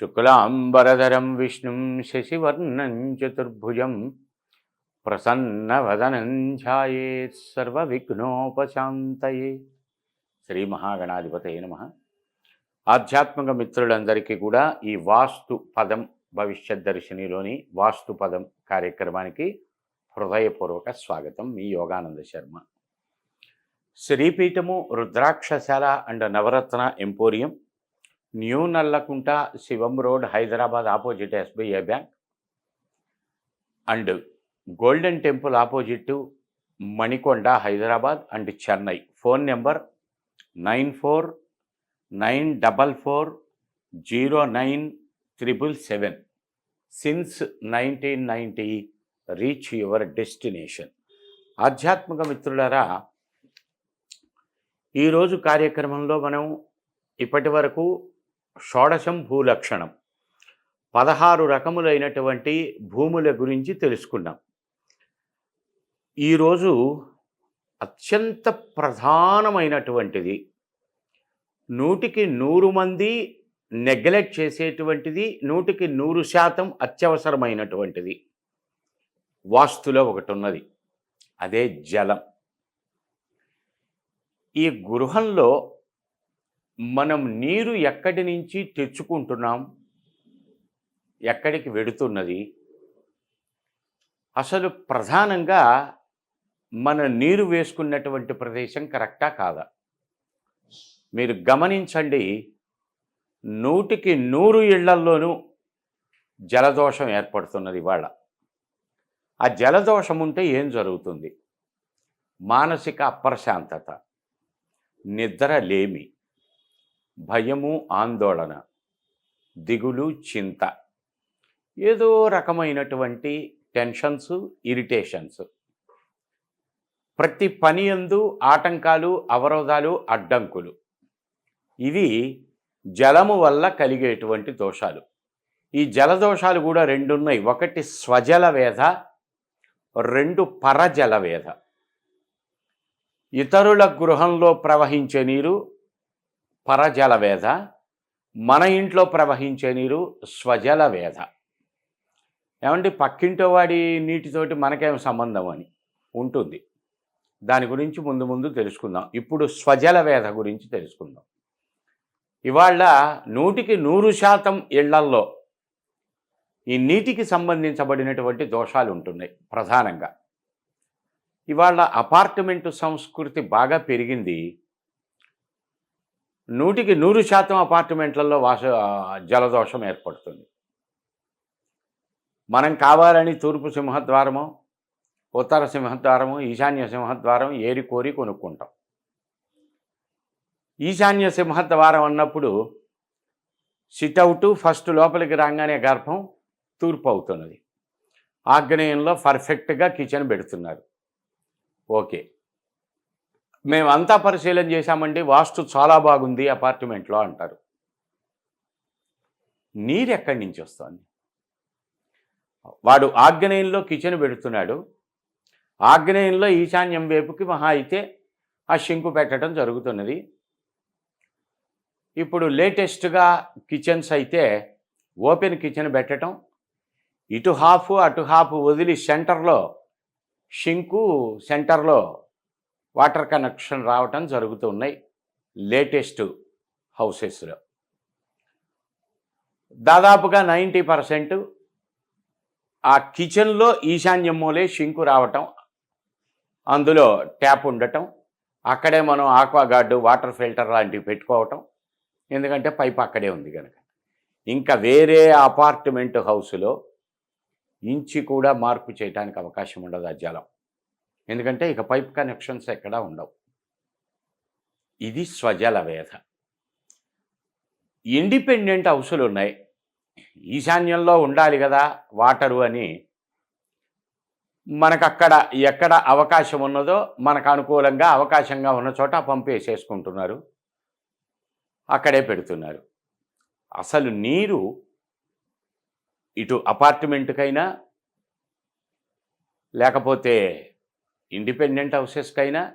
శుక్లాంబరధరం విష్ణుం శశివర్ణం చతుర్భుజం ప్రసన్నవదనం ధ్యాయేత్ సర్వవిఘ్నోపశాంతయే. శ్రీ మహాగణాధిపతయ నమ. ఆధ్యాత్మిక మిత్రులందరికీ కూడా ఈ వాస్తు పదం భవిష్యత్ దర్శినిలోని వాస్తు పదం కార్యక్రమానికి హృదయపూర్వక స్వాగతం. మీ యోగానంద శర్మ. శ్రీపీఠము రుద్రాక్షశాల and Navaratna emporium new Nallakunta Shivam road Hyderabad opposite SBI bank. And golden temple opposite Manikonda Hyderabad and Chennai. Phone number nine four nine double four zero nine triple seven. Since nineteen ninety reach your destination ఆధ్యాత్మిక మిత్రులరా ఈరోజు కార్యక్రమంలో మనం ఇప్పటి వరకు షోడశం భూలక్షణం. పదహారు రకములైనటువంటి భూముల గురించి తెలుసుకున్నాం. ఈరోజు అత్యంత ప్రధానమైనటువంటిది నూటికి నూరు మంది నెగ్లెక్ట్ చేసేటువంటిది నూటికి నూరు శాతం అత్యవసరమైనటువంటిది. వాస్తులో ఒకటి ఉన్నది అదే జలం. ఈ గృహంలో మనం నీరు ఎక్కడి నుంచి తెచ్చుకుంటున్నాం? ఎక్కడికి వెడుతున్నది? అసలు ప్రధానంగా మన నీరు వేసుకున్నటువంటి ప్రదేశం కరెక్టా కాదా? మీరు గమనించండి నూటికి నూరు ఇళ్ళల్లోనూ జలదోషం ఏర్పడుతున్నది ఇవాళ. ఆ జలదోషం ఉంటే ఏం జరుగుతుంది? మానసిక అప్రశాంతత నిద్ర లేమి. భయము ఆందోళన దిగులు చింత. ఏదో రకమైనటువంటి టెన్షన్స్ ఇరిటేషన్స్. ప్రతి పని ఎందు ఆటంకాలు అవరోధాలు అడ్డంకులు. ఇవి జలము వల్ల కలిగేటువంటి దోషాలు. ఈ జలదోషాలు కూడా రెండున్నాయి. ఒకటి స్వజల వేధ రెండు పరజల వేధ. ఇతరుల గృహంలో ప్రవహించే నీరు పరజల వేధ మన ఇంట్లో ప్రవహించే నీరు స్వజల వేధ ఏమంటే పక్కింటో వాడి నీటితోటి మనకేం సంబంధం అని? ఉంటుంది. దాని గురించి ముందు ముందు తెలుసుకుందాం. ఇప్పుడు స్వజల వేధ గురించి తెలుసుకుందాం. ఇవాళ నూటికి నూరు శాతం ఇళ్ళల్లో ఈ నీటికి సంబంధించబడినటువంటి దోషాలు ఉంటున్నాయి ప్రధానంగా. ఇవాళ అపార్ట్మెంటు సంస్కృతి బాగా పెరిగింది. నూటికి నూరు శాతం అపార్ట్మెంట్లలో వాస జలదోషం ఏర్పడుతుంది. మనం కావాలని తూర్పు సింహద్వారము ఉత్తర సింహద్వారము ఈశాన్య సింహద్వారం ఏరి కోరి కొనుక్కుంటాం. ఈశాన్య సింహద్వారం అన్నప్పుడు సిట్అవుట్ ఫస్ట్ లోపలికి రాగానే గర్భం తూర్పు అవుతున్నది. ఆగ్నేయంలో పర్ఫెక్ట్గా కిచెన్ పెడుతున్నారు. ఓకే. మేమంతా పరిశీలన చేశామండి వాస్తు చాలా బాగుంది అపార్ట్మెంట్లో అంటారు. నీరు ఎక్కడి నుంచి వస్తుంది? వాడు ఆగ్నేయంలో కిచెన్ పెడుతున్నాడు. ఆగ్నేయంలో ఈశాన్యం వైపుకి మహా అయితే ఆ షింకు పెట్టడం జరుగుతున్నది. ఇప్పుడు లేటెస్ట్గా కిచెన్స్ అయితే ఓపెన్ కిచెన్ పెట్టడం ఇటు హాఫ్ అటు హాఫ్ వదిలి సెంటర్లో షింకు సెంటర్లో వాటర్ కనెక్షన్ రావటం జరుగుతున్నాయి. లేటెస్ట్ హౌసెస్లో. దాదాపుగా నైంటీ పర్సెంట్ ఆ కిచెన్లో ఈశాన్యం మూలే షింకు రావటం అందులో ట్యాప్ ఉండటం అక్కడే మనం ఆక్వాగార్డు వాటర్ ఫిల్టర్ లాంటివి పెట్టుకోవటం ఎందుకంటే పైప్ అక్కడే ఉంది కనుక ఇంకా వేరే అపార్ట్మెంట్ హౌస్లో ఇంచి కూడా మార్పు చేయడానికి అవకాశం ఉండదు ఆ జలం. ఎందుకంటే ఇక పైప్ కనెక్షన్స్ ఎక్కడా ఉండవు. ఇది స్వజల వేధ. ఇండిపెండెంట్ హౌసులు ఉన్నాయి. ఈశాన్యంలో ఉండాలి కదా వాటరు అని మనకు అక్కడ ఎక్కడ అవకాశం ఉన్నదో మనకు అనుకూలంగా అవకాశంగా ఉన్న చోట పంపేసేసుకుంటున్నారు. అక్కడే పెడుతున్నారు. అసలు నీరు ఇటు అపార్ట్మెంట్కైనా లేకపోతే ఇండిపెండెంట్ హౌసెస్కైనా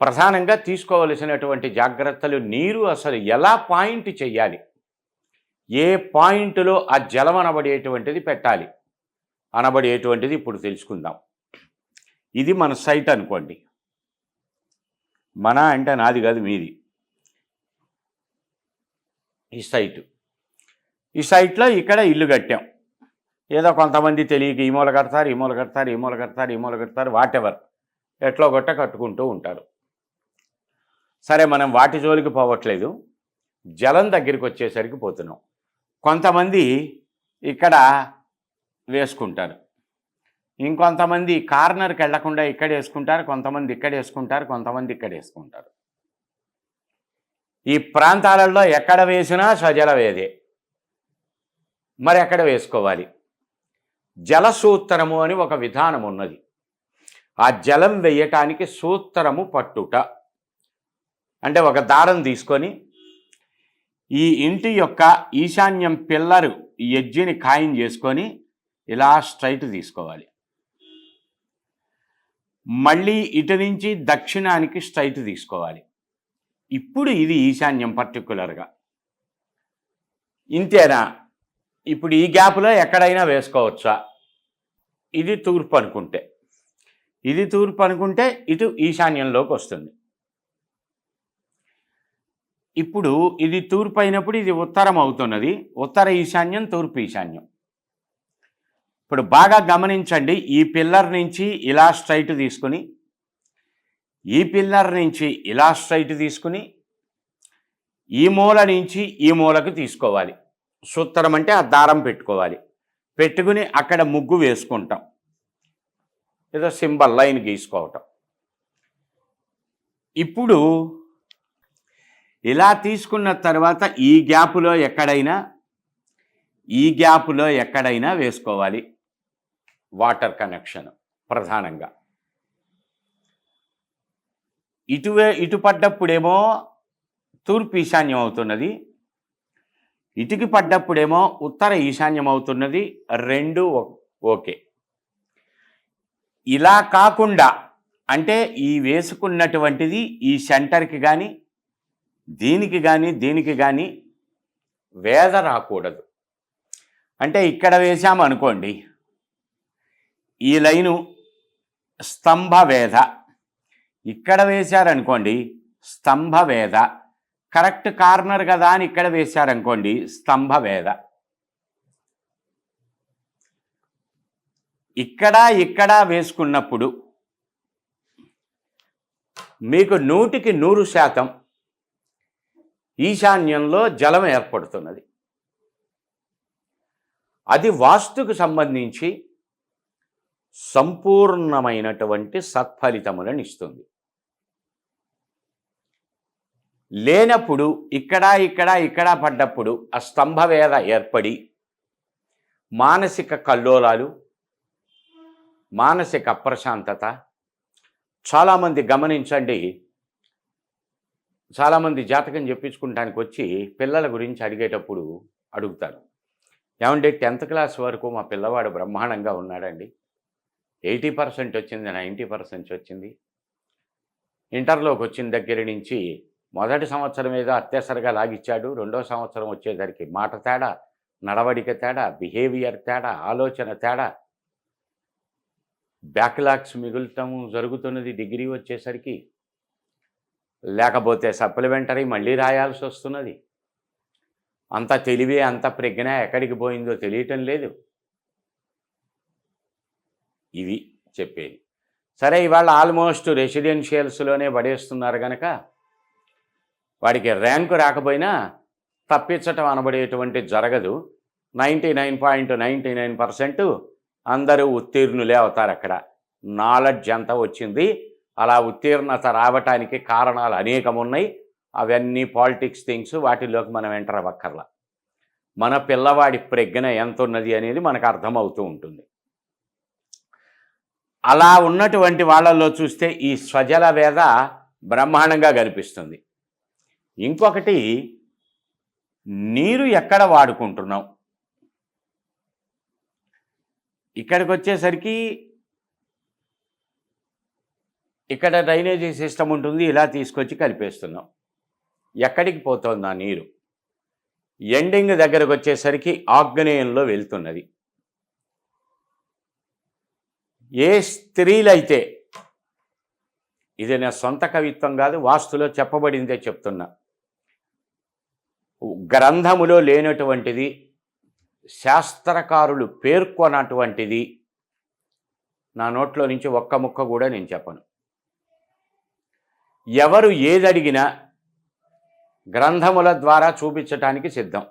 ప్రధానంగా తీసుకోవలసినటువంటి జాగ్రత్తలు నీరు అసలు ఎలా పాయింట్ చేయాలి? ఏ పాయింట్లో ఆ జలం అనబడేటువంటిది పెట్టాలి? అనబడేటువంటిది ఇప్పుడు తెలుసుకుందాం. ఇది మన సైట్ అనుకోండి. మన అంటే నాది కాదు మీది. ఈ సైట్. ఈ సైట్లో ఇక్కడ ఇల్లు కట్టాం. ఏదో కొంతమంది తెలియక ఈ మూల కడతారు ఈ మూల కడతారు ఈ మూల కడతారు ఈ మూల కడతారు వాటెవర్. ఎట్లో గొట్ట కట్టుకుంటూ ఉంటారు. సరే మనం వాటి జోలికి పోవట్లేదు. జలం దగ్గరికి వచ్చేసరికి పోతున్నాం. కొంతమంది ఇక్కడ వేసుకుంటారు. ఇంకొంతమంది కార్నర్కి వెళ్ళకుండా ఇక్కడ వేసుకుంటారు కొంతమంది ఇక్కడ వేసుకుంటారు కొంతమంది ఇక్కడ వేసుకుంటారు. ఈ ప్రాంతాలలో ఎక్కడ వేసినా స్వజల వేదే మరి ఎక్కడ వేసుకోవాలి? జలసూత్రము అని ఒక విధానం ఉన్నది ఆ జలం వేయటానికి సూత్రము పట్టుట. అంటే ఒక దారం తీసుకొని ఈ ఇంటి యొక్క ఈశాన్యం పిల్లరు ఈ ఎడ్జిని ఖాయం చేసుకొని ఇలా స్ట్రైట్ తీసుకోవాలి. మళ్ళీ ఇటు నుంచి దక్షిణానికి స్ట్రైట్ తీసుకోవాలి. ఇప్పుడు ఇది ఈశాన్యం పర్టికులర్గా. ఇంతేనా? ఇప్పుడు ఈ గ్యాప్లో ఎక్కడైనా వేసుకోవచ్చా? ఇది తూర్పు అనుకుంటే. ఇది తూర్పు అనుకుంటే ఇటు ఈశాన్యంలోకి వస్తుంది. ఇప్పుడు ఇది తూర్పు అయినప్పుడు ఇది ఉత్తరం అవుతున్నది. ఉత్తర ఈశాన్యం తూర్పు ఈశాన్యం. ఇప్పుడు బాగా గమనించండి. ఈ పిల్లర్ నుంచి ఇలా స్ట్రైట్ తీసుకుని ఈ పిల్లర్ నుంచి ఇలా స్ట్రైట్ తీసుకుని ఈ మూల నుంచి ఈ మూలకు తీసుకోవాలి. సూత్రం అంటే ఆ దారం పెట్టుకోవాలి. పెట్టుకుని అక్కడ ముగ్గు వేసుకుంటాం. ఏదో సింబల్ లైన్ గీసుకోవటం. ఇప్పుడు ఇలా తీసుకున్న తర్వాత ఈ గ్యాపులో ఎక్కడైనా ఈ గ్యాపులో ఎక్కడైనా వేసుకోవాలి. వాటర్ కనెక్షన్ ప్రధానంగా. ఇటువే ఇటు పడ్డప్పుడేమో తూర్పు ఈశాన్యం అవుతున్నది. ఇటుకి పడ్డప్పుడేమో ఉత్తర ఈశాన్యం అవుతున్నది రెండు ఓ- ఓకే. ఇలా కాకుండా అంటే ఈ వేసుకున్నటువంటిది ఈ సెంటర్కి కానీ దీనికి కానీ దీనికి కానీ వేద రాకూడదు. అంటే ఇక్కడ వేసాము అనుకోండి ఈ లైను స్తంభ వేద. ఇక్కడ వేశారనుకోండి స్తంభ వేద. కరెక్ట్ కార్నర్ కదా అని ఇక్కడ వేశారనుకోండి స్తంభ వేద ఇక్కడ ఇక్కడ వేసుకున్నప్పుడు మీకు నూటికి నూరు శాతం ఈశాన్యంలో జలం ఏర్పడుతున్నది. అది వాస్తుకు సంబంధించి సంపూర్ణమైనటువంటి సత్ఫలితములను ఇస్తుంది. లేనప్పుడు ఇక్కడ ఇక్కడ ఇక్కడ పడ్డప్పుడు ఆ స్తంభవేద ఏర్పడి మానసిక కల్లోలాలు మానసిక అప్రశాంతత చాలామంది గమనించండి చాలామంది జాతకం చెప్పించుకుంటానికి వచ్చి పిల్లల గురించి అడిగేటప్పుడు అడుగుతారు. ఏమంటే టెన్త్ క్లాస్ వరకు మా పిల్లవాడు బ్రహ్మాండంగా ఉన్నాడండి. ఎయిటీ పర్సెంట్ వచ్చింది నైంటీ పర్సెంట్ వచ్చింది. ఇంటర్లోకి వచ్చిన దగ్గర నుంచి మొదటి సంవత్సరం ఏదో అత్యవసరగా లాగిచ్చాడు రెండో సంవత్సరం వచ్చేసరికి మాట తేడా నడవడిక తేడా బిహేవియర్ తేడా ఆలోచన తేడా. బ్యాక్లాగ్స్ మిగులటం జరుగుతున్నది డిగ్రీ వచ్చేసరికి. లేకపోతే సప్లిమెంటరీ మళ్ళీ రాయాల్సి వస్తున్నది. అంత తెలివి అంత ప్రజ్ఞ ఎక్కడికి పోయిందో తెలియటం లేదు. ఇవి చెప్పేది. సరే ఇవాళ ఆల్మోస్ట్ రెసిడెన్షియల్స్లోనే పడేస్తున్నారు కనుక వాడికి ర్యాంకు రాకపోయినా తప్పించటం అనబడేటువంటి జరగదు. Ninety nine point ninety nine percent అందరూ ఉత్తీర్ణులే అవుతారు అక్కడ నాలెడ్జ్ ఎంత వచ్చింది అలా ఉత్తీర్ణత రావటానికి కారణాలు అనేకం ఉన్నాయి అవన్నీ పాలిటిక్స్ థింగ్స్ వాటిలోకి మనం ఎంటర్ అవ్వక్కర్లా. మన పిల్లవాడి ప్రజ్ఞ ఎంత ఉన్నది అనేది మనకు అర్థమవుతూ ఉంటుంది. అలా ఉన్నటువంటి వాళ్ళల్లో చూస్తే ఈ స్వజల వేద బ్రహ్మాండంగా కనిపిస్తుంది. ఇంకొకటి నీరు ఎక్కడ వాడుకుంటున్నాం ఇక్కడికి వచ్చేసరికి ఇక్కడ డ్రైనేజీ సిస్టమ్ ఉంటుంది ఇలా తీసుకొచ్చి కలిపేస్తున్నాం. ఎక్కడికి పోతుంది ఆ నీరు? ఎండింగ్ దగ్గరకు వచ్చేసరికి ఆగ్నేయంలో వెళ్తున్నది. ఏ స్త్రీలైతే ఇది నా సొంత కవిత్వం కాదు వాస్తులో చెప్పబడిందే చెప్తున్నా. గ్రంథములో లేనటువంటిది శాస్త్రకారులు పేర్కొన్నటువంటిది నా నోట్లో నుంచి ఒక్క ముక్క కూడా నేను చెప్పను. ఎవరు ఏదడిగినా గ్రంథముల ద్వారా చూపించటానికి సిద్ధం.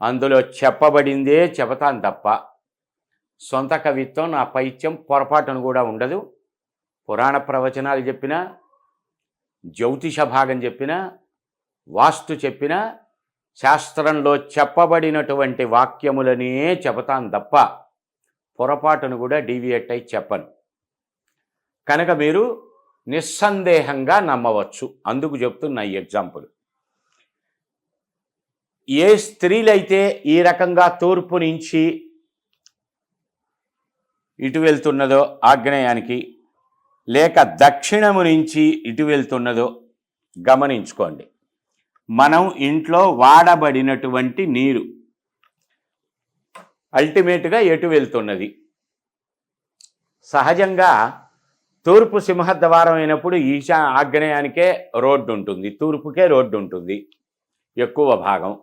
అందులో చెప్పబడిందే చెబుతాను తప్ప సొంత కవిత్వం నా పైత్యం పొరపాటును కూడా ఉండదు. పురాణ ప్రవచనాలు చెప్పినా జ్యోతిష భాగం చెప్పినా వాస్తు చెప్పినా శాస్త్రంలో చెప్పబడినటువంటి వాక్యములనే చెబుతాను తప్ప పొరపాటును కూడా డీవియేట్ అయి చెప్పను. కనుక మీరు నిస్సందేహంగా నమ్మవచ్చు. అందుకు చెప్తున్నా ఈ ఎగ్జాంపుల్. ఏ స్త్రీలైతే ఈ రకంగా తూర్పు నుంచి ఇటు వెళ్తున్నదో ఆగ్నేయానికి లేక దక్షిణము నుంచి ఇటు వెళ్తున్నదో గమనించుకోండి. మనం ఇంట్లో వాడబడినటువంటి నీరు. అల్టిమేట్గా ఎటు వెళ్తున్నది? సహజంగా తూర్పు సింహద్వారం అయినప్పుడు ఈశా ఆగ్నేయానికే రోడ్డు ఉంటుంది తూర్పుకే రోడ్డు ఉంటుంది ఎక్కువ భాగం.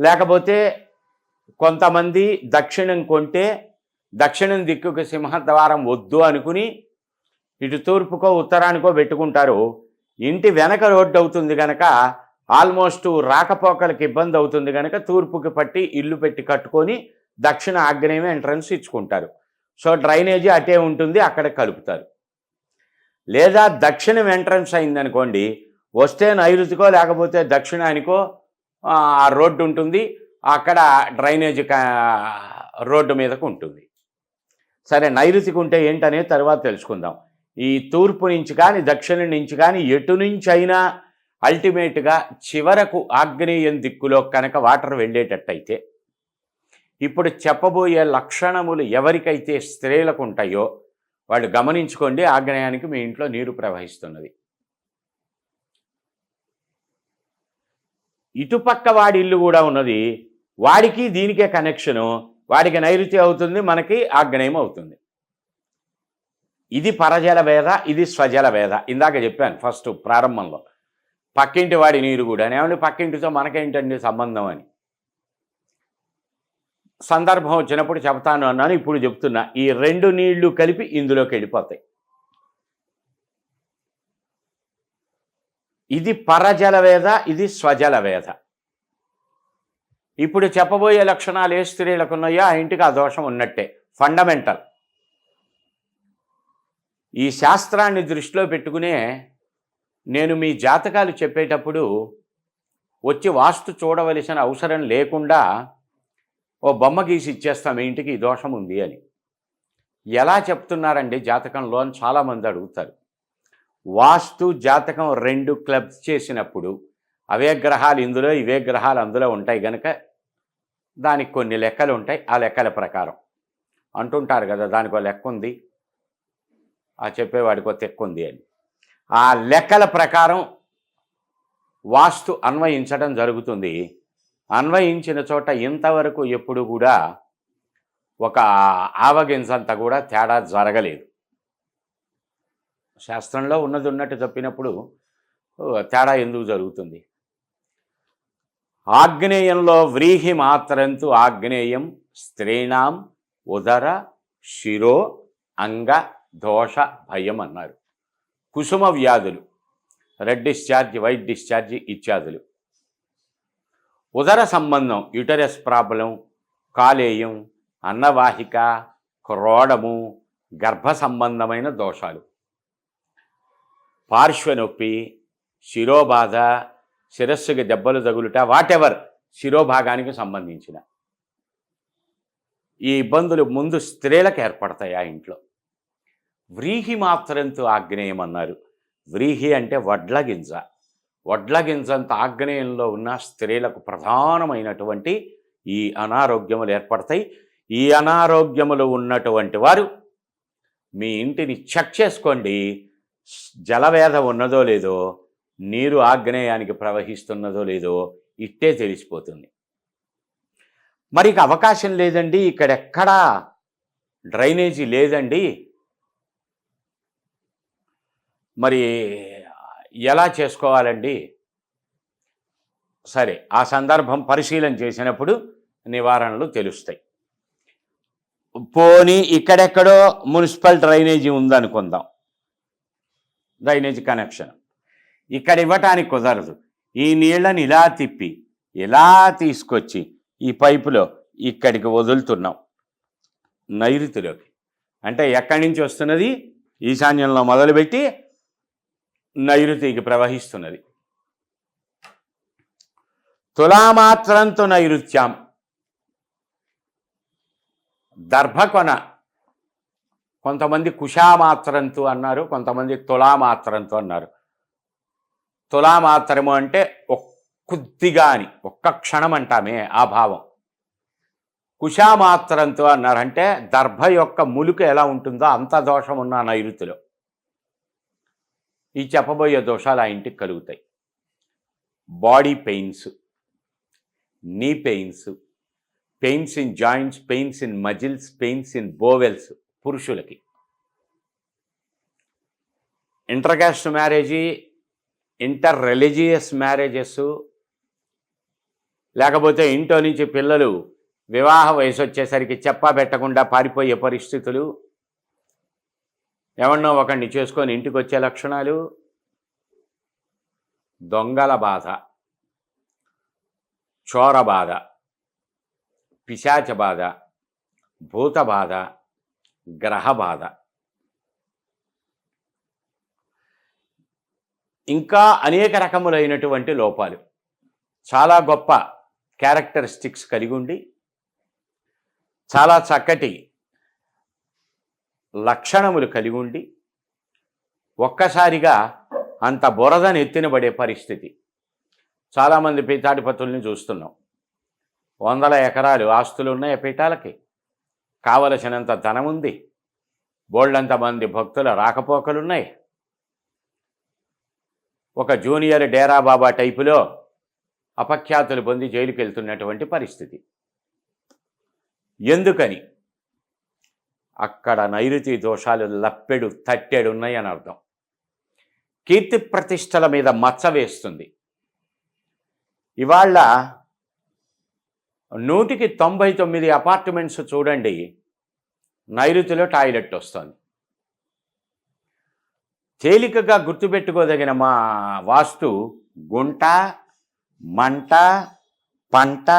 లేకపోతే కొంతమంది దక్షిణం కొంటే దక్షిణం దిక్కుకు సింహద్వారం వద్దు అనుకుని ఇటు తూర్పుకో ఉత్తరానికో పెట్టుకుంటారు. ఇంటి వెనక రోడ్డు అవుతుంది కనుక ఆల్మోస్ట్ రాకపోకలకు ఇబ్బంది అవుతుంది కనుక తూర్పుకి పట్టి ఇల్లు పెట్టి కట్టుకొని దక్షిణ ఆగ్నేయం ఎంట్రన్స్ ఇచ్చుకుంటారు. సో డ్రైనేజీ అటే ఉంటుంది అక్కడ కలుపుతారు. లేదా దక్షిణం ఎంట్రన్స్ అయిందనుకోండి వస్తే నైరుతికో లేకపోతే దక్షిణానికో ఆ రోడ్డు ఉంటుంది అక్కడ డ్రైనేజ్ రోడ్డు మీదకు ఉంటుంది. సరే నైరుతికి ఉంటే ఏంటనేది తర్వాత తెలుసుకుందాం. ఈ తూర్పు నుంచి కానీ దక్షిణం నుంచి కానీ ఎటు నుంచి అయినా అల్టిమేట్గా చివరకు ఆగ్నేయం దిక్కులో కనుక వాటర్ వెళ్ళేటట్టయితే ఇప్పుడు చెప్పబోయే లక్షణములు ఎవరికైతే స్త్రీలకు ఉంటాయో వాళ్ళు గమనించుకోండి ఆగ్నేయానికి మీ ఇంట్లో నీరు ప్రవహిస్తున్నది. ఇటుపక్క వాడి ఇల్లు కూడా ఉన్నది వాడికి దీనికే కనెక్షను వాడికి నైరుతి అవుతుంది మనకి ఆగ్నేయం అవుతుంది. ఇది పరజల వేద ఇది స్వజల వేద. ఇందాక చెప్పాను ఫస్ట్ ప్రారంభంలో. పక్కింటి వాడి నీరు కూడా. ఏమంటే పక్కింటితో మనకేంటండి సంబంధం అని? సందర్భం వచ్చినప్పుడు చెప్తాను అన్నాను ఇప్పుడు చెప్తున్నా. ఈ రెండు నీళ్ళు కలిపి ఇందులోకి వెళ్ళిపోతాయి. ఇది పరజల వేద ఇది స్వజల వేద. ఇప్పుడు చెప్పబోయే లక్షణాలు ఏ స్త్రీలకు ఉన్నాయో ఆ ఇంటికి ఆ దోషం ఉన్నట్టే. ఫండమెంటల్. ఈ శాస్త్రాన్ని దృష్టిలో పెట్టుకునే నేను మీ జాతకాలు చెప్పేటప్పుడు వచ్చి వాస్తు చూడవలసిన అవసరం లేకుండా ఓ బొమ్మ గీసి ఇచ్చేస్తాం మీ ఇంటికి ఈ దోషం ఉంది అని. ఎలా చెప్తున్నారండి జాతకంలో అని చాలామంది అడుగుతారు. వాస్తు జాతకం రెండు క్లబ్స్ చేసినప్పుడు అవే గ్రహాలు ఇందులో ఇవే గ్రహాలు అందులో ఉంటాయి కనుక దానికి కొన్ని లెక్కలు ఉంటాయి. ఆ లెక్కల ప్రకారం అంటుంటారు కదా దానికి లెక్క ఉంది. ఆ చెప్పేవాడికి ఒక తెక్కు ఉంది అని. ఆ లెక్కల ప్రకారం వాస్తు అన్వయించడం జరుగుతుంది. అన్వయించిన చోట ఇంతవరకు ఎప్పుడు కూడా ఒక ఆవగింజంత కూడా తేడా జరగలేదు. శాస్త్రంలో ఉన్నది ఉన్నట్టు చెప్పినప్పుడు తేడా ఎందుకు జరుగుతుంది? ఆగ్నేయంలో వ్రీహి మాత్రంతు ఆగ్నేయం స్త్రీణాం ఉదర శిరో అంగ దోష భయం అన్నారు. కుసుమ వ్యాధులు రెడ్ డిశ్చార్జ్ వైట్ డిశ్చార్జ్ ఇత్యాదులు. ఉదర సంబంధం యుటరస్ ప్రాబ్లం కాలేయం అన్నవాహిక క్రోడము గర్భ సంబంధమైన దోషాలు. పార్శ్వనొప్పి శిరోబాధ శిరస్సుకి దెబ్బలు తగులుట వాటెవర్ శిరోభాగానికి సంబంధించిన. ఈ ఇబ్బందులు ముందు స్త్రీలకు ఏర్పడతాయి ఆ ఇంట్లో? వ్రీహి మాత్రంతో ఆగ్నేయం అన్నారు వ్రీహి అంటే వడ్ల గింజ. వడ్ల గింజంత ఆగ్నేయంలో ఉన్న స్త్రీలకు ప్రధానమైనటువంటి ఈ అనారోగ్యములు ఏర్పడతాయి. ఈ అనారోగ్యములు ఉన్నటువంటి వారు మీ ఇంటిని చెక్ చేసుకోండి. జలవేధ ఉన్నదో లేదో నీరు ఆగ్నేయానికి ప్రవహిస్తున్నదో లేదో ఇట్టే తెలిసిపోతుంది. మరి ఇక అవకాశం లేదండి. ఇక్కడెక్కడా డ్రైనేజీ లేదండి. మరి ఎలా చేసుకోవాలండి? సరే ఆ సందర్భం పరిశీలన చేసినప్పుడు నివారణలు తెలుస్తాయి. పోనీ ఇక్కడెక్కడో మున్సిపల్ డ్రైనేజీ ఉందనుకుందాం. Drainage connection. ఇక్కడ ఇవ్వటానికి కుదరదు. ఈ నీళ్ళని ఇలా తిప్పి ఇలా తీసుకొచ్చి ఈ పైపులో ఇక్కడికి వదులుతున్నాం. నైరుతిలోకి. అంటే ఎక్కడి నుంచి వస్తున్నది? ఈశాన్యంలో మొదలుపెట్టి నైరుతికి ప్రవహిస్తున్నది. తులామాత్రంతో నైరుత్యం. దర్భకొన. కొంతమంది కుషామాత్రంతో అన్నారు కొంతమంది తులామాత్రంతో అన్నారు. తులామాత్రము అంటే కొద్దిగా అని ఒక్క క్షణం అంటామే ఆ భావం. కుషామాత్రంతో అన్నారంటే దర్భ యొక్క ములుక ఎలా ఉంటుందో అంత దోషం ఉన్న నైరుతిలో. ఈ చెప్పబోయే దోషాలు ఆ ఇంటికి కలుగుతాయి. Body pains knee pains pains in joints pains in muscles pains in bowels పురుషులకి. Intercaste marriage inter religious marriages లేకపోతే ఇంట్లో నుంచి పిల్లలు వివాహ వయసు వచ్చేసరికి చెప్పా పెట్టకుండా పారిపోయే పరిస్థితులు ఎవరినో ఒకడిని చేసుకొని ఇంటికి వచ్చే లక్షణాలు? దొంగల బాధ చోర బాధ పిశాచ బాధ భూత బాధ గ్రహ బాధ. ఇంకా అనేక రకములైనటువంటి లోపాలు. చాలా గొప్ప క్యారెక్టరిస్టిక్స్ కలిగి ఉండి చాలా చక్కటి లక్షణములు కలిగి ఉండి ఒక్కసారిగా అంత బురదని ఎత్తినబడే పరిస్థితి. చాలామంది పీతాడిపతుల్ని చూస్తున్నాం. వందల ఎకరాలు ఆస్తులు ఉన్నాయి పీఠాలకి. కావలసినంత ధనం ఉంది. బోళ్ళంత మంది భక్తుల రాకపోకలున్నాయి ఒక జూనియర్ డేరా బాబా టైపులో అపఖ్యాతులు పొంది జైలుకి వెళ్తున్నటువంటి పరిస్థితి. ఎందుకని? అక్కడ నైరుతి దోషాలు లప్పెడు తట్టెడు ఉన్నాయని అర్థం. కీర్తి ప్రతిష్టల మీద మచ్చ వేస్తుంది. ఇవాళ నూటికి తొంభై తొమ్మిది అపార్ట్మెంట్స్ చూడండి నైరుతిలో టాయిలెట్ వస్తుంది. తేలికగా గుర్తుపెట్టుకోదగిన మా వాస్తు గుంట మంట పంట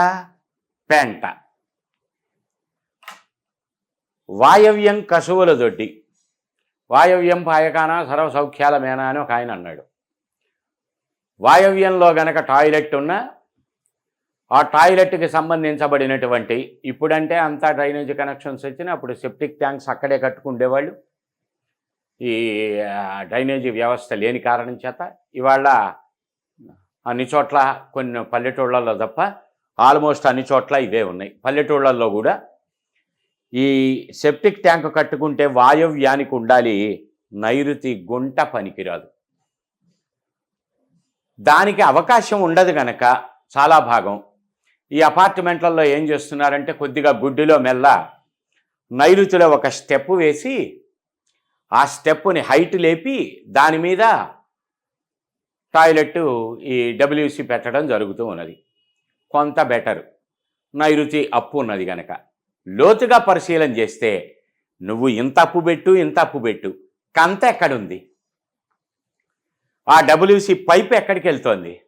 పెంట. వాయవ్యం కసువుల దొడ్డి. వాయవ్యం పాయకాన సర్వ మేనా అని ఒక ఆయన అన్నాడు. వాయవ్యంలో గనక టాయిలెట్ ఉన్నా ఆ టాయిలెట్కి సంబంధించబడినటువంటి ఇప్పుడంటే అంతా డ్రైనేజ్ కనెక్షన్స్ వచ్చినా అప్పుడు సెప్టిక్ ట్యాంక్స్ అక్కడే కట్టుకుండేవాళ్ళు. ఈ డ్రైనేజీ వ్యవస్థ లేని కారణం చేత ఇవాళ అన్ని చోట్ల కొన్ని పల్లెటూళ్ళల్లో తప్ప ఆల్మోస్ట్ అన్ని చోట్ల ఇవే ఉన్నాయి. పల్లెటూళ్ళల్లో కూడా ఈ సెప్టిక్ ట్యాంక్ కట్టుకుంటే వాయవ్యానికి ఉండాలి నైరుతి గుంట పనికిరాదు. దానికి అవకాశం ఉండదు గనక చాలా భాగం. ఈ అపార్ట్మెంట్లలో ఏం చేస్తున్నారంటే కొద్దిగా గుడ్డిలో మెల్ల నైరుతిలో ఒక స్టెప్ వేసి ఆ స్టెప్పుని హైట్ లేపి దాని మీద టాయిలెట్ ఈ డబ్ల్యూసి పెట్టడం జరుగుతూ ఉన్నది. కొంత బెటర్. నైరుతి అప్పు ఉన్నది కనుక లోతుగా పరిశీలన చేస్తే నువ్వు ఇంత అప్పు పెట్టు ఇంత అప్పు పెట్టు. కంత ఎక్కడుంది? ఆ డబ్ల్యూసి పైప్ ఎక్కడికి వెళ్తోంది?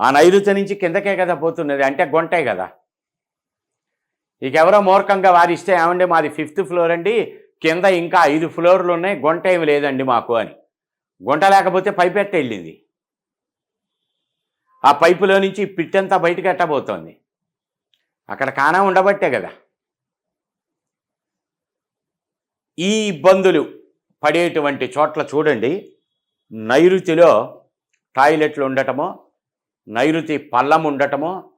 ఆ నైరుతి నుంచి కిందకే కదా పోతున్నది అంటే గొంటే కదా. ఇక ఎవరో మూర్ఖంగా వారిస్తే ఏమండి మాది ఫిఫ్త్ ఫ్లోర్ అండి కింద ఇంకా ఐదు ఫ్లోర్లు ఉన్నాయి గుంట ఏమి లేదండి మాకు అని. గుంట లేకపోతే పైప్ ఎట్ట వెళ్ళింది? ఆ పైపులో నుంచి పిట్టంతా బయటకు ఎట్టబోతోంది? అక్కడ కానా ఉండబట్టే కదా. ఈ ఇబ్బందులు పడేటువంటి చోట్ల చూడండి. నైరుతిలో టాయిలెట్లు ఉండటమో నైరుతి పల్లం ఉండటమో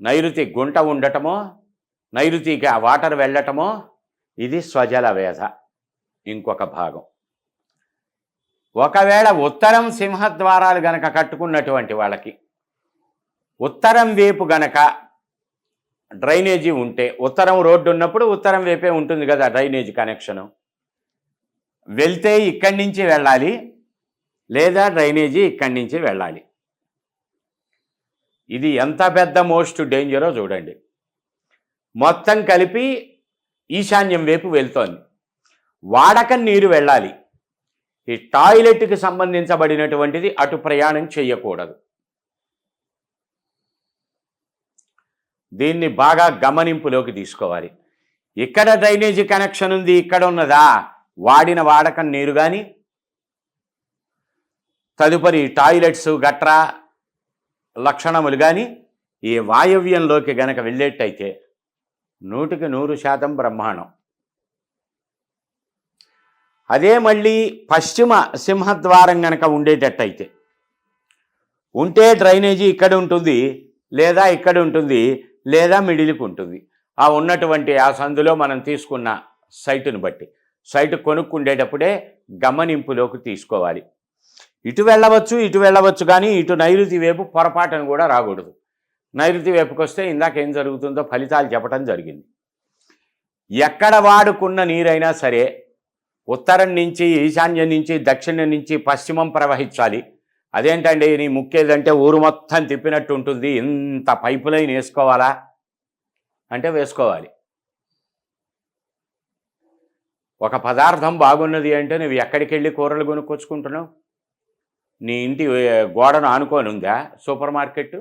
నైరుతి గుంట ఉండటమో నైరుతికి ఆ వాటర్ వెళ్ళటమో ఇది స్వజల వేధ. ఇంకొక భాగం. ఒకవేళ ఉత్తరం సింహద్వారాలు గనక కట్టుకున్నటువంటి వాళ్ళకి ఉత్తరం వైపు గనక డ్రైనేజీ ఉంటే ఉత్తరం రోడ్డు ఉన్నప్పుడు ఉత్తరం వైపే ఉంటుంది కదా డ్రైనేజీ కనెక్షను. వెళ్తే ఇక్కడి నుంచి వెళ్ళాలి లేదా డ్రైనేజీ ఇక్కడి నుంచి వెళ్ళాలి. ఇది ఎంత పెద్ద మోస్ట్ డేంజరో చూడండి. మొత్తం కలిపి ఈశాన్యం వైపు వెళ్తోంది. వాడక నీరు వెళ్ళాలి. ఈ టాయిలెట్కి సంబంధించబడినటువంటిది అటు ప్రయాణం చేయకూడదు. దీన్ని బాగా గమనింపులోకి తీసుకోవాలి. ఇక్కడ డ్రైనేజీ కనెక్షన్ ఉంది ఇక్కడ ఉన్నదా? వాడిన వాడకం నీరు కానీ తదుపరి టాయిలెట్స్ గట్రా లక్షణములు కానీ ఈ వాయవ్యంలోకి గనక వెళ్ళేట్టయితే నూటికి నూరు శాతం బ్రహ్మాండం. అదే మళ్ళీ పశ్చిమ సింహద్వారం గనక ఉండేటట్టయితే ఉంటే డ్రైనేజీ ఇక్కడ ఉంటుంది లేదా ఇక్కడ ఉంటుంది లేదా మిడిల్కి ఉంటుంది. ఆ ఉన్నటువంటి ఆ సందులో మనం తీసుకున్న సైటును బట్టి. సైటు కొనుక్కుండేటప్పుడే గమనింపులోకి తీసుకోవాలి. ఇటు వెళ్ళవచ్చు ఇటు వెళ్ళవచ్చు కానీ ఇటు నైరుతి వైపు పొరపాటును కూడా రాకూడదు. నైరుతి వైపుకి వస్తే ఇందాక ఏం జరుగుతుందో ఫలితాలు చెప్పడం జరిగింది. ఎక్కడ వాడుకున్న నీరైనా సరే ఉత్తరం నుంచి ఈశాన్యం నుంచి దక్షిణం నుంచి పశ్చిమం ప్రవహించాలి. అదేంటండి నీ ముక్కేదంటే ఊరు మొత్తం తిప్పినట్టు ఉంటుంది. ఇంత పైపు లైన్ వేసుకోవాలా? అంటే వేసుకోవాలి. ఒక పదార్థం బాగున్నది అంటే నువ్వు ఎక్కడికి వెళ్ళి కూరలు కొనుక్కొచ్చుకుంటున్నావు? నీ ఇంటి గోడను ఆనుకొని ఉందా సూపర్ మార్కెట్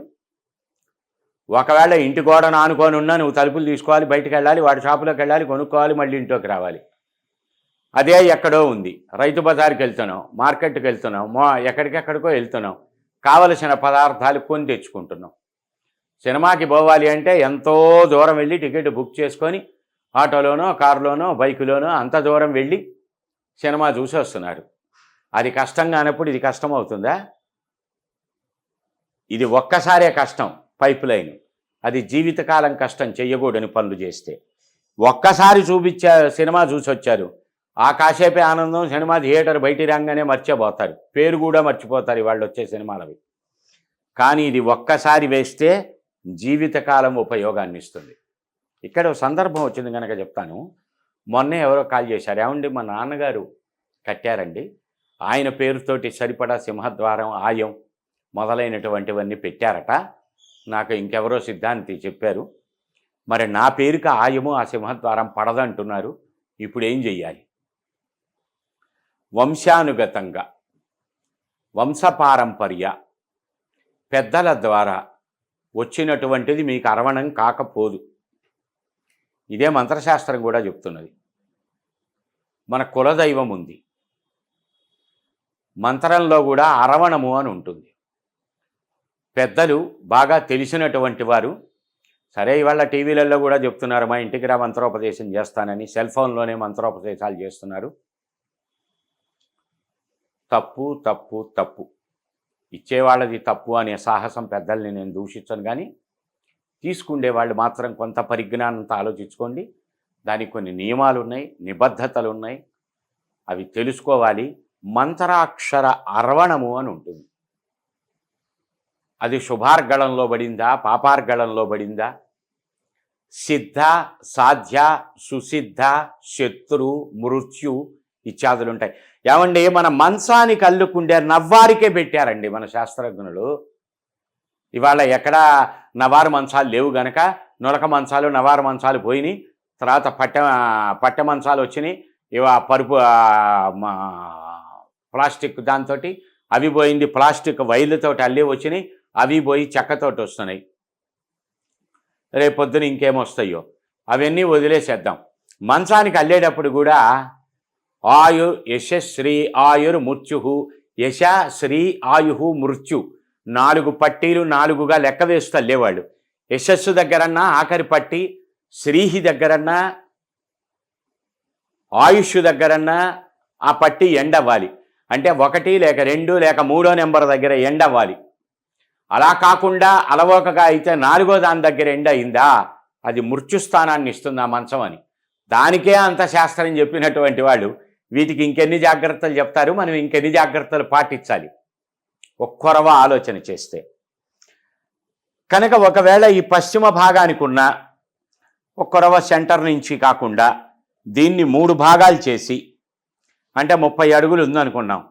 ఒకవేళ ఇంటి గోడను ఆనుకొని ఉన్నా నువ్వు తలుపులు తీసుకోవాలి బయటకు వెళ్ళాలి వాడి షాపులోకి వెళ్ళాలి కొనుక్కోవాలి మళ్ళీ ఇంట్లోకి రావాలి. అదే ఎక్కడో ఉంది. రైతు బజార్కి వెళ్తున్నాం మార్కెట్కి వెళ్తున్నాం మో ఎక్కడికెక్కడికో వెళ్తున్నాం కావలసిన పదార్థాలు కొని తెచ్చుకుంటున్నాం సినిమాకి పోవాలి అంటే ఎంతో దూరం వెళ్ళి టికెట్ బుక్ చేసుకొని ఆటోలోనో కారులోనో బైకులోనో అంత దూరం వెళ్ళి సినిమా చూసి వస్తున్నారు. అది కష్టం కానప్పుడు ఇది కష్టం అవుతుందా? ఇది ఒక్కసారే కష్టం పైప్ లైన్. అది జీవితకాలం కష్టం చెయ్యకూడని పనులు చేస్తే. ఒక్కసారి చూపించా సినిమా చూసి వచ్చారు. ఆ కాసేపే ఆనందం సినిమా థియేటర్ బయటి రాగానే మర్చిపోతారు. పేరు కూడా మర్చిపోతారు వాళ్ళు వచ్చే సినిమాలవి. కానీ ఇది ఒక్కసారి వేస్తే జీవితకాలం ఉపయోగాన్ని ఇస్తుంది ఇక్కడ సందర్భం వచ్చింది కనుక చెప్తాను. మొన్నే ఎవరో కాల్ చేశారు. ఏమండి మా నాన్నగారు కట్టారండి. ఆయన పేరుతోటి సరిపడా సింహద్వారం ఆయం మొదలైనటువంటివన్నీ పెట్టారట. నాకు ఇంకెవరో సిద్ధాంతి చెప్పారు. మరి నా పేరుకి ఆయము ఆ సింహద్వారం పడదంటున్నారు. ఇప్పుడు ఏం చెయ్యాలి? వంశానుగతంగా వంశపారంపర్య పెద్దల ద్వారా వచ్చినటువంటిది మీకు అరవణం కాకపోదు. ఇదే మంత్రశాస్త్రం కూడా చెప్తున్నది. మన కులదైవం ఉంది. మంత్రంలో కూడా అరవణము అని ఉంటుంది. పెద్దలు బాగా తెలిసినటువంటి వారు సరే ఇవాళ టీవీలలో కూడా చెప్తున్నారు మా ఇంటికి రా మంత్రోపదేశం చేస్తానని సెల్ ఫోన్లోనే మంత్రోపదేశాలు చేస్తున్నారు. తప్పు తప్పు తప్పు. ఇచ్చేవాళ్ళది తప్పు అనే సాహసం పెద్దల్ని నేను దూషించను కానీ తీసుకుండే వాళ్ళు మాత్రం కొంత పరిజ్ఞానంతో ఆలోచించుకోండి. దానికి కొన్ని నియమాలు ఉన్నాయి నిబద్ధతలు ఉన్నాయి అవి తెలుసుకోవాలి. మంత్రాక్షర అరవణము అని ఉంటుంది. అది శుభార్గళంలో పడిందా పాపార్గళంలో పడిందా? సిద్ధ సాధ్య సుసిద్ధ శత్రు మృత్యు ఇత్యాదులు ఉంటాయి ఏమండి మన మంచానికి అల్లుకుండే నవ్వారికే పెట్టారండి మన శాస్త్రజ్ఞులు. ఇవాళ ఎక్కడా నవారు మంచాలు లేవు గనక నొలక మంచాలు నవారు మంచాలు పోయినాయి. తర్వాత పట్టె పట్టె మంచాలు వచ్చినాయి. ఇవ పరుపు మా ప్లాస్టిక్ దాంతో అవి పోయింది. ప్లాస్టిక్ వైర్లతోటి అల్లి వచ్చినాయి. అవి పోయి చెక్కతోటి వస్తున్నాయి. రేపొద్దున ఇంకేమొస్తాయో. అవన్నీ వదిలేసేద్దాం. మంచానికి అల్లేటప్పుడు కూడా ఆయు యశశ్రీ ఆయుర్ మృత్యు యశ శ్రీ ఆయు మృత్యు. నాలుగు పట్టీలు నాలుగుగా లెక్క వేస్తూ అల్లేవాళ్ళు యశస్సు దగ్గరన్నా ఆఖరి పట్టి శ్రీహి దగ్గరన్నా ఆయుష్ దగ్గరన్నా ఆ పట్టి ఎండ్ అవ్వాలి అంటే ఒకటి లేక రెండు లేక మూడో నెంబర్ దగ్గర ఎండ్ అవ్వాలి అలా కాకుండా అలవోకగా అయితే నాలుగో దాని దగ్గర ఎండ్ అయిందా? అది మృత్యుస్థానాన్ని ఇస్తుంది ఆ మంచం అని. దానికే అంత శాస్త్రం చెప్పినటువంటి వాళ్ళు వీటికి ఇంకెన్ని జాగ్రత్తలు చెప్తారు? మనం ఇంకెన్ని జాగ్రత్తలు పాటించాలి? ఒక్కొరవ ఆలోచన చేస్తే. కనుక ఒకవేళ ఈ పశ్చిమ భాగానికి ఉన్న ఒక్కొరవ సెంటర్ నుంచి కాకుండా దీన్ని మూడు భాగాలు చేసి అంటే ముప్పై అడుగులు ఉందనుకున్నాం.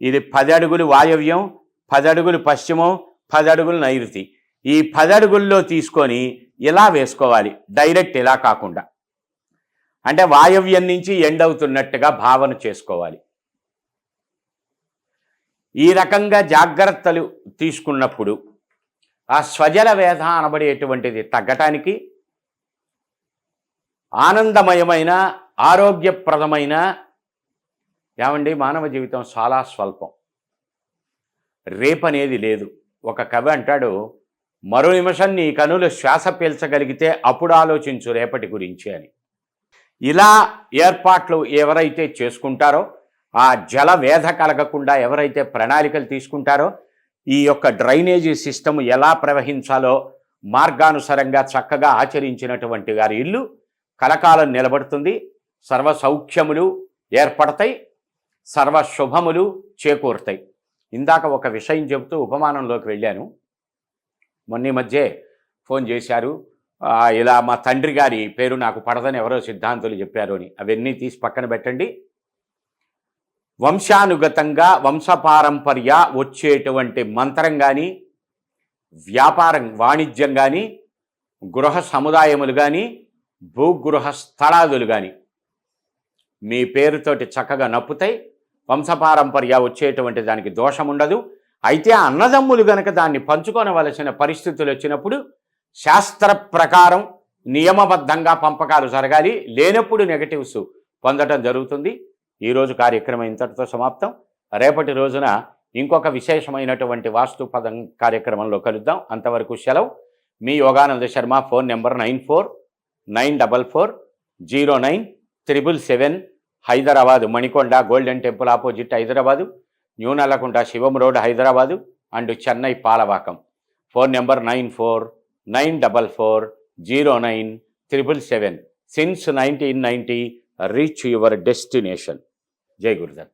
ఇది పది అడుగులు వాయవ్యం పది అడుగులు పశ్చిమం పది అడుగులు నైరుతి. ఈ పది అడుగుల్లో తీసుకొని ఇలా వేసుకోవాలి డైరెక్ట్ ఇలా కాకుండా. అంటే వాయవ్యం నుంచి ఎండ్ అవుతున్నట్టుగా భావన చేసుకోవాలి. ఈ రకంగా జాగ్రత్తలు తీసుకున్నప్పుడు ఆ స్వజల వేధ అనబడేటువంటిది తగ్గటానికి ఆనందమయమైన ఆరోగ్యప్రదమైన ఏమండి మానవ జీవితం చాలా స్వల్పం. రేపనేది లేదు. ఒక కవి అంటాడు మరో నిమిషం నీ కనులు శ్వాస పీల్చగలిగితే అప్పుడు ఆలోచించు రేపటి గురించి అని. ఇలా ఏర్పాట్లు ఎవరైతే చేసుకుంటారో ఆ జల వేధ కలగకుండా ఎవరైతే ప్రణాళికలు తీసుకుంటారో ఈ యొక్క డ్రైనేజీ సిస్టమ్ ఎలా ప్రవహించాలో మార్గానుసారంగా చక్కగా ఆచరించినటువంటి వారి ఇల్లు కలకాలం నిలబడుతుంది. సర్వ సౌఖ్యములు ఏర్పడతాయి. సర్వ శుభములు చేకూరుతాయి. ఇందాక ఒక విషయం చెబుతూ ఉపమానంలోకి వెళ్ళాను. మొన్న మధ్య ఫోన్ చేశారు. ఇలా మా తండ్రి గారి పేరు నాకు పడదని ఎవరో సిద్ధాంతులు చెప్పారు అని. అవన్నీ తీసి పక్కన పెట్టండి. వంశానుగతంగా వంశపారంపర్య వచ్చేటువంటి మంత్రం కానీ వ్యాపారం వాణిజ్యం కానీ గృహ సముదాయములు కానీ భూగృహ స్థలాదులు కానీ మీ పేరుతోటి చక్కగా నప్పుతాయి. వంశపారంపర్య వచ్చేటువంటి దానికి దోషం ఉండదు అయితే అన్నదమ్ములు గనక దాన్ని పంచుకోనవలసిన పరిస్థితులు వచ్చినప్పుడు శాస్త్ర ప్రకారం నియమబద్ధంగా పంపకాలు జరగాలి. లేనప్పుడు నెగటివ్స్ పొందడం జరుగుతుంది. ఈరోజు కార్యక్రమం ఇంతటితో సమాప్తం. రేపటి రోజున ఇంకొక విశేషమైనటువంటి వాస్తు పదం కార్యక్రమంలో కలుద్దాం. అంతవరకు సెలవు. మీ Yogananda Sharma phone number nine four nine double four zero nine triple seven Hyderabad Manikonda golden temple opposite Hyderabad new Nallakunta Shivam road Hyderabad and Chennai Palavakkam. Phone number nine four nine double four zero nine triple seven. Since nineteen ninety reach your destination. Jai Gurudatt